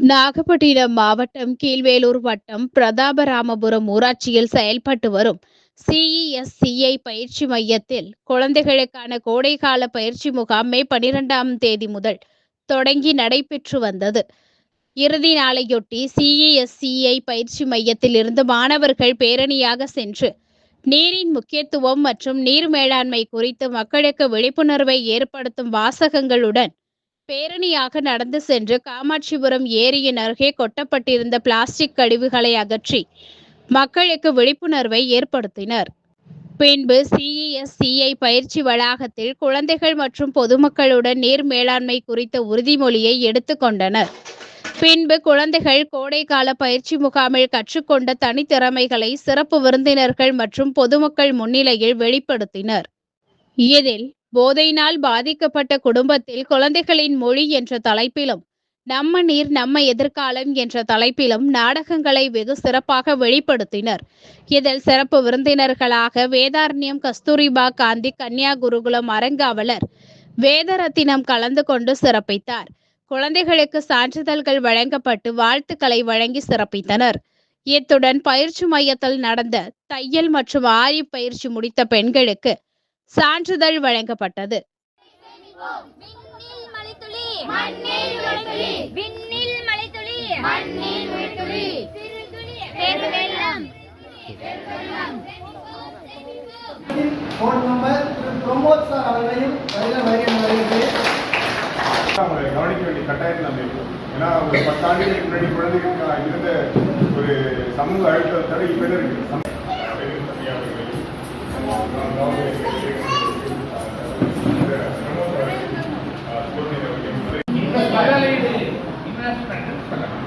நாகப்பட்டினம் மாவட்டம் கீழ்வேலூர் வட்டம் பிரதாபராமபுரம் ஊராட்சியில் செயல்பட்டு வரும் சிஇஎஸ்சிஐ பயிற்சி மையத்தில் குழந்தைகளுக்கான கோடைகால பயிற்சி முகாம் மே பனிரெண்டாம் தேதி முதல் தொடங்கி நடைபெற்று வந்தது. இறுதி நாளையொட்டி சிஇஎஸ்சிஐ பயிற்சி மையத்தில் இருந்து மாணவர்கள் பேரணியாக சென்று நீரின் முக்கியத்துவம் மற்றும் நீர் மேலாண்மை குறித்து மக்களுக்கு விழிப்புணர்வை ஏற்படுத்தும் வாசகங்களுடன் பேரணியாக நடந்து சென்று காமாட்சிபுரம் ஏரியின் அருகே கொட்டப்பட்டிருந்த பிளாஸ்டிக் கழிவுகளை அகற்றி மக்களுக்கு விழிப்புணர்வை ஏற்படுத்தினர். பின்பு சிஇஎஸ்சிஐ பயிற்சி வளாகத்தில் குழந்தைகள் மற்றும் பொதுமக்களுடன் நீர் மேலாண்மை குறித்த உறுதிமொழியை எடுத்துக்கொண்டனர் பின்பு குழந்தைகள் கோடைக்கால பயிற்சி முகாமில் கற்றுக்கொண்ட தனித்திறமைகளை சிறப்பு விருந்தினர்கள் மற்றும் பொதுமக்கள் முன்னிலையில் வெளிப்படுத்தினர். இதில் போதையினால் பாதிக்கப்பட்ட குடும்பத்தில் குழந்தைகளின் மொழி என்ற தலைப்பிலும் நம்ம நீர் நம்ம எதிர்காலம் என்ற தலைப்பிலும் நாடகங்களை வெகு சிறப்பாக வெளிப்படுத்தினர். இதில் சிறப்பு விருந்தினர்களாக வேதாரண்யம் கஸ்தூரிபா காந்தி கன்னியா குருகுலம் அரங்காவலர் வேதரத்தினம் கலந்து கொண்டு சிறப்பித்தார். குழந்தைகளுக்கு சான்றிதழ்கள் வழங்கப்பட்டு வாழ்த்துக்களை வழங்கி சிறப்பித்தனர். இத்துடன் பயிற்சி மையத்தில் நடந்த தையல் மற்றும் ஆரி பயிற்சி முடித்த பெண்களுக்கு சான்றிதழ் வழங்கப்பட்டது. கவனிக்க வேண்டிய கட்டாயத்தில் நம்ம இருக்கோம் ஏன்னா ஒரு பத்தாண்டுகளுக்கு முன்னாடி குழந்தைகளுக்கு இருந்த ஒரு சமூக அழுத்தத்தோட இப்ப இருக்கு? சம- இந்த முதலீடு இன்வெஸ்ட்மெண்ட் சொல்லலாம்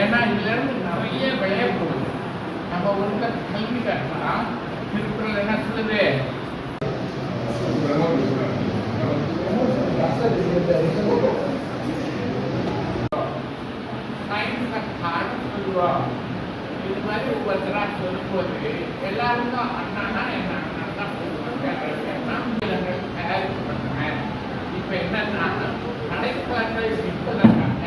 ஏன்னா இதுல இருந்து நிறைய விளைய போகுது நம்ம ஒருத்தர் கல்வி கட்டணா திருக்குறள் என்ன சொல்லுது சயின்ஸை காட்டு சொல்லுவோம் இது மாதிரி ஒவ்வொருத்தரா சொல்லும்போது எல்லாருக்கும் அண்ணானா என்ன மாநிலங்கள் தயாரிக்கப்பட்டன இப்ப என்னன்னா நடைபாட்டை விற்பதற்காக